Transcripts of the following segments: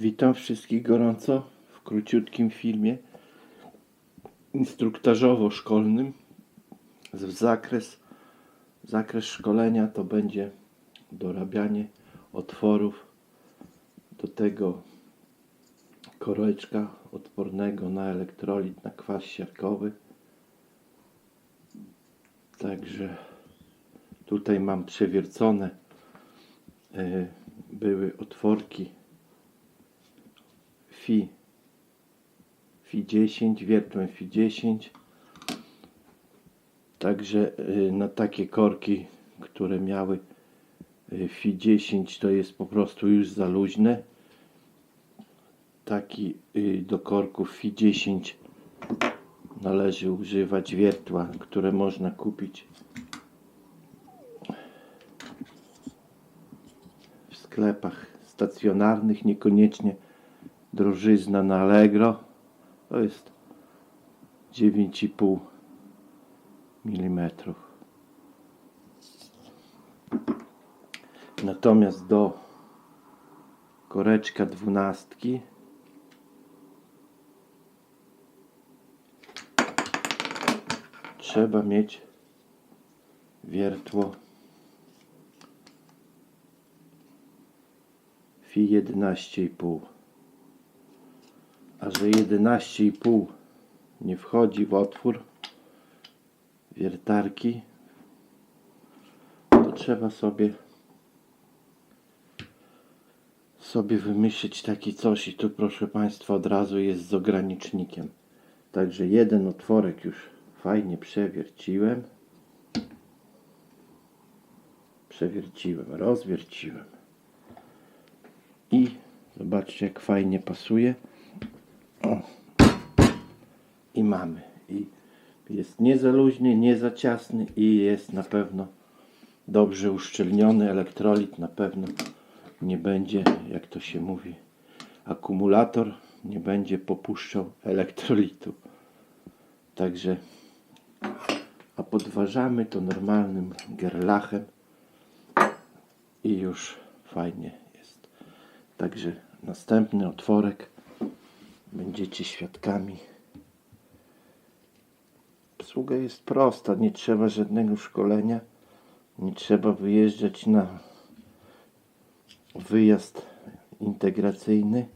Witam wszystkich gorąco w króciutkim filmie instruktażowo-szkolnym. Zakres, zakres szkolenia to będzie dorabianie otworów do tego koreczka odpornego na elektrolit, na kwas siarkowy. Także tutaj mam przewiercone e, były otworki Fi Fi 10, wiertłem Fi 10. Także y, na takie korki, które miały y, Fi 10 to jest po prostu już za luźne. Taki y, do korków Fi 10 należy używać wiertła, które można kupić w sklepach stacjonarnych, niekoniecznie drożyzna na Allegro. To jest 9,5 mm. Natomiast do koreczka dwunastki trzeba mieć wiertło Fi 11,5 a że 11,5 nie wchodzi w otwór wiertarki to trzeba sobie sobie wymyślić taki coś i tu proszę Państwa od razu jest z ogranicznikiem. Także jeden otworek już fajnie przewierciłem. Przewierciłem, rozwierciłem. I zobaczcie jak fajnie pasuje o. I mamy. I jest nie za luźny, nie za ciasny i jest na pewno dobrze uszczelniony. Elektrolit na pewno nie będzie, jak to się mówi, akumulator nie będzie popuszczał elektrolitu. Także a podważamy to normalnym gerlachem i już fajnie jest. Także następny otworek będziecie świadkami. Obsługa jest prosta, nie trzeba żadnego szkolenia, nie trzeba wyjeżdżać na wyjazd integracyjny,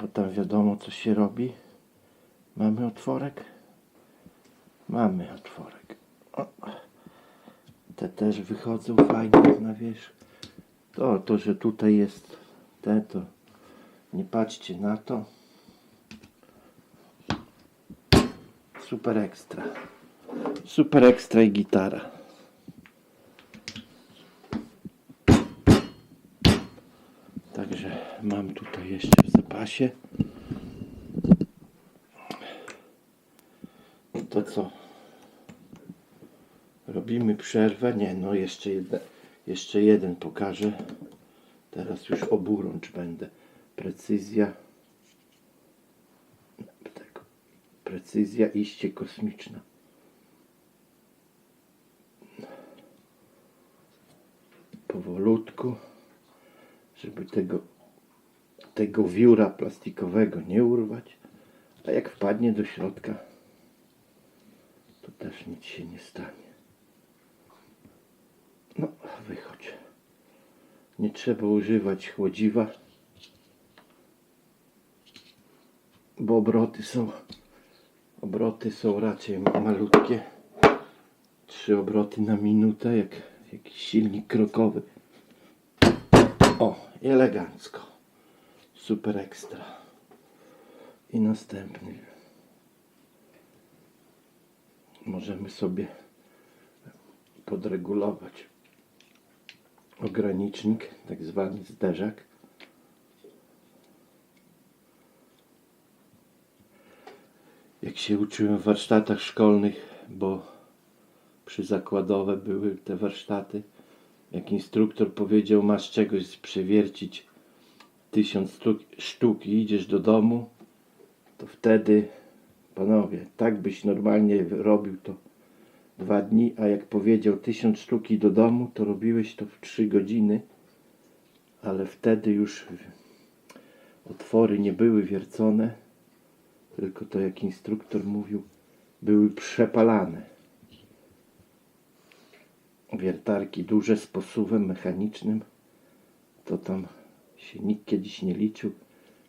bo tam wiadomo co się robi. Mamy otworek? Mamy otworek. O. Te też wychodzą fajnie na wierzch. To, to, że tutaj jest te, to nie patrzcie na to. Super ekstra. Super ekstra i gitara. Także mam tutaj jeszcze w zapasie. To co? Robimy przerwę? Nie, no jeszcze jeden, jeszcze jeden pokażę. Teraz już oburącz będę. Precyzja. Tak. Precyzja iście kosmiczna. Powolutku, żeby tego, tego wióra plastikowego nie urwać. A jak wpadnie do środka, to też nic się nie stanie. No, wychodź. Nie trzeba używać chłodziwa, bo obroty są obroty są raczej malutkie. Trzy obroty na minutę, jak jakiś silnik krokowy. O, elegancko. Super ekstra. I następny. Możemy sobie podregulować ogranicznik, tak zwany zderzak. Jak się uczyłem w warsztatach szkolnych, bo przyzakładowe były te warsztaty, jak instruktor powiedział, masz czegoś przewiercić tysiąc sztuk i idziesz do domu, to wtedy, panowie, tak byś normalnie robił to dwa dni, a jak powiedział tysiąc sztuki do domu, to robiłeś to w trzy godziny, ale wtedy już otwory nie były wiercone, tylko to jak instruktor mówił, były przepalane. Wiertarki duże z posuwem mechanicznym, to tam się nikt kiedyś nie liczył,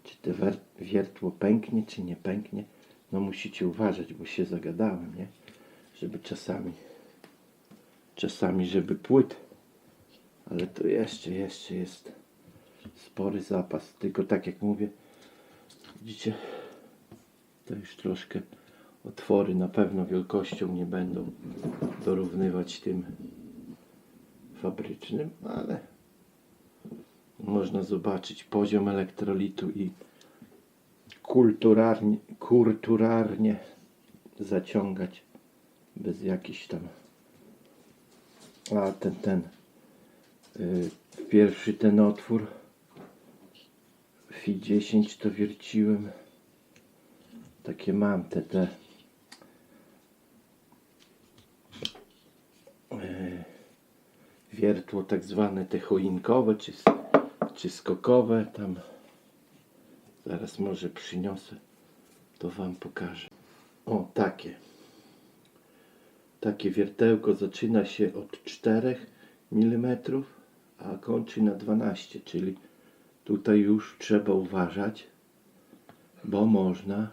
czy te wiertło pęknie, czy nie pęknie. No musicie uważać, bo się zagadałem, nie? Żeby czasami, czasami, żeby płyt, ale to jeszcze, jeszcze jest spory zapas. Tylko tak jak mówię, widzicie, to już troszkę otwory na pewno wielkością nie będą dorównywać tym fabrycznym, ale można zobaczyć poziom elektrolitu i kulturalnie, kulturalnie zaciągać bez jakichś tam a ten ten yy, pierwszy ten otwór FI 10 to wierciłem takie mam te te. Yy, wiertło tak zwane te choinkowe czy, czy skokowe tam zaraz może przyniosę to wam pokażę. O takie. Takie wiertełko zaczyna się od 4 mm a kończy na 12 czyli tutaj już trzeba uważać bo można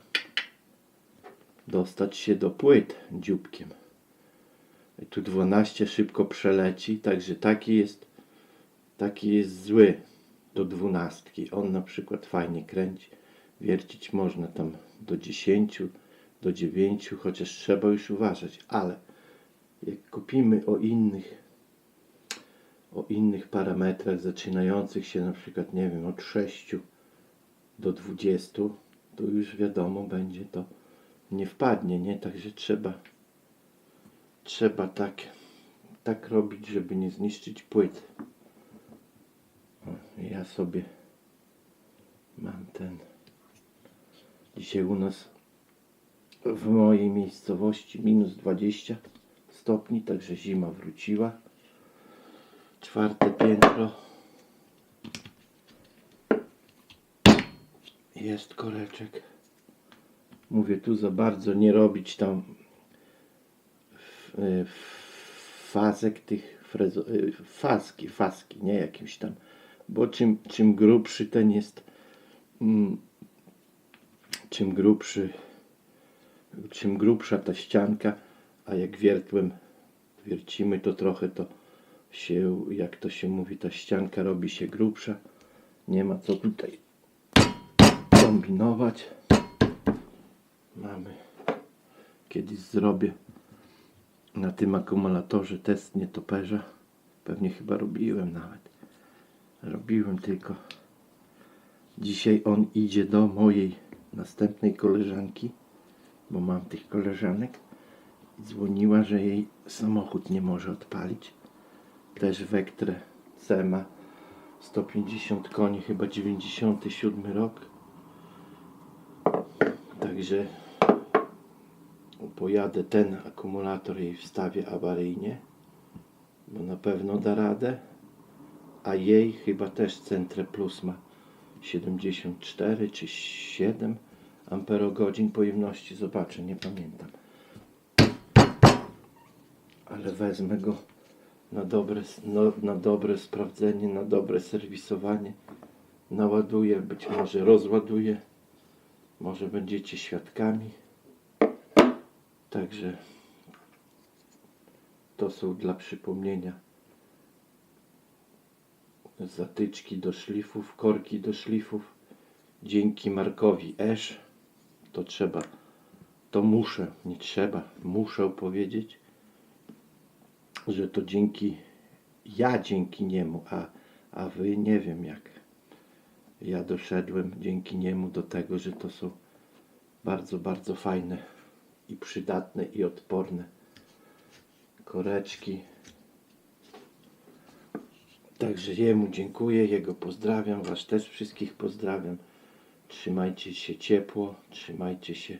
dostać się do płyt dzióbkiem. I tu 12 szybko przeleci, także taki jest, taki jest zły do 12. On na przykład fajnie kręci, wiercić można tam do 10, do 9, chociaż trzeba już uważać, ale jak kupimy o innych o innych parametrach zaczynających się na przykład, nie wiem, od 6 do 20, to już wiadomo będzie to nie wpadnie, nie? Także trzeba trzeba tak, tak robić, żeby nie zniszczyć płyt. Ja sobie mam ten. Dzisiaj u nas w mojej miejscowości minus 20 stopni, także zima wróciła. Czwarte piętro. Jest koreczek. Mówię tu za bardzo nie robić tam y, fazek tych frezo, y, faski, faski, nie jakimś tam, bo czym, czym grubszy ten jest, mm, czym grubszy, czym grubsza ta ścianka, a jak wiertłem wiercimy, to trochę to się, jak to się mówi, ta ścianka robi się grubsza. Nie ma co tutaj kombinować. Mamy, kiedyś zrobię na tym akumulatorze test nietoperza. Pewnie chyba robiłem nawet. Robiłem tylko. Dzisiaj on idzie do mojej następnej koleżanki, bo mam tych koleżanek. Dzwoniła, że jej samochód nie może odpalić. Też Vectre C ma 150 koni, chyba 97 rok. Także pojadę ten akumulator jej wstawię awaryjnie, bo na pewno da radę, a jej chyba też Centre Plus ma 74 czy 7 amperogodzin pojemności, zobaczę, nie pamiętam. Ale wezmę go na dobre, no, na dobre sprawdzenie, na dobre serwisowanie. Naładuję, być może rozładuję. Może będziecie świadkami. Także to są dla przypomnienia zatyczki do szlifów, korki do szlifów. Dzięki Markowi Esz, to trzeba, to muszę, nie trzeba, muszę powiedzieć, że to dzięki, ja dzięki niemu, a, a wy nie wiem jak. Ja doszedłem dzięki niemu do tego, że to są bardzo, bardzo fajne i przydatne i odporne koreczki. Także jemu dziękuję, jego pozdrawiam, was też wszystkich pozdrawiam. Trzymajcie się ciepło, trzymajcie się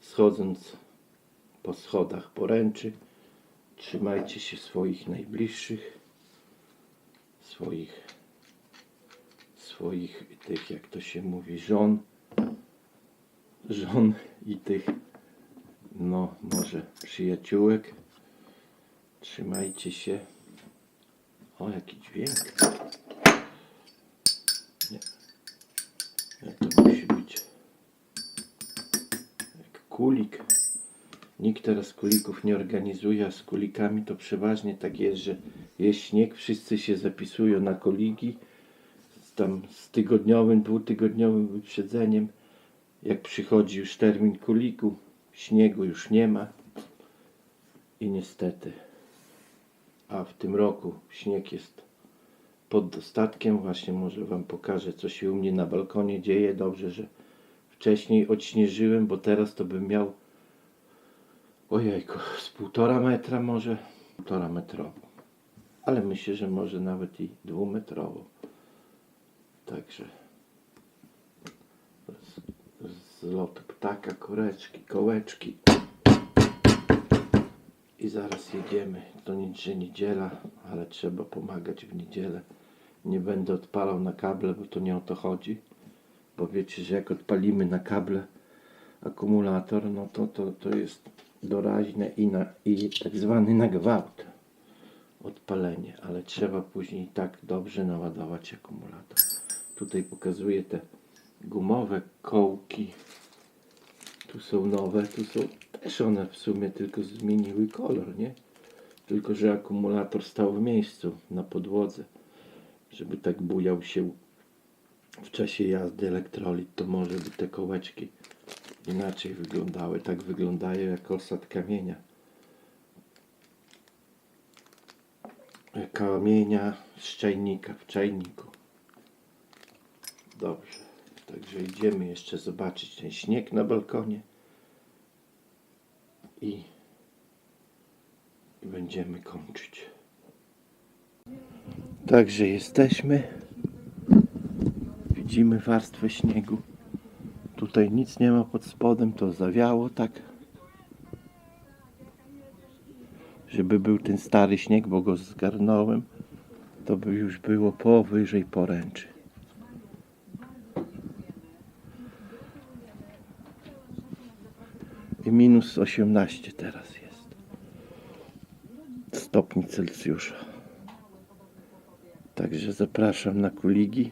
schodząc po schodach poręczy. Trzymajcie się swoich najbliższych, swoich swoich tych, jak to się mówi, żon, żon i tych, no może przyjaciółek. Trzymajcie się. O, jaki dźwięk. Nie. Nie, to musi być jak kulik. Nikt teraz kulików nie organizuje, a z kulikami to przeważnie tak jest, że jest śnieg, wszyscy się zapisują na koliki z tam z tygodniowym, dwutygodniowym wyprzedzeniem. Jak przychodzi już termin kuliku, śniegu już nie ma. I niestety, a w tym roku śnieg jest pod dostatkiem. Właśnie może Wam pokażę, co się u mnie na balkonie dzieje. Dobrze, że wcześniej odśnieżyłem, bo teraz to bym miał ojejku, z półtora metra może, półtora metrowo. Ale myślę, że może nawet i dwumetrowo. Także z, z lotu ptaka, koreczki, kołeczki. I zaraz jedziemy. To nic, że niedziela, ale trzeba pomagać w niedzielę. Nie będę odpalał na kable, bo to nie o to chodzi. Bo wiecie, że jak odpalimy na kable akumulator, no to, to, to jest doraźne i, na, i tak zwany na gwałt odpalenie, ale trzeba później tak dobrze naładować akumulator. Tutaj pokazuję te gumowe kołki. Tu są nowe, tu są też one w sumie tylko zmieniły kolor, nie? Tylko, że akumulator stał w miejscu na podłodze, żeby tak bujał się w czasie jazdy elektrolit, to może by te kołeczki inaczej wyglądały. Tak wyglądają jak osad kamienia. Kamienia z czajnika, w czajniku. Dobrze. Także idziemy jeszcze zobaczyć ten śnieg na balkonie. I, i będziemy kończyć. Także jesteśmy. Widzimy warstwę śniegu. Tutaj nic nie ma pod spodem, to zawiało tak. Żeby był ten stary śnieg, bo go zgarnąłem, to by już było powyżej poręczy. I minus 18 teraz jest. Stopni Celsjusza. Także zapraszam na kuligi.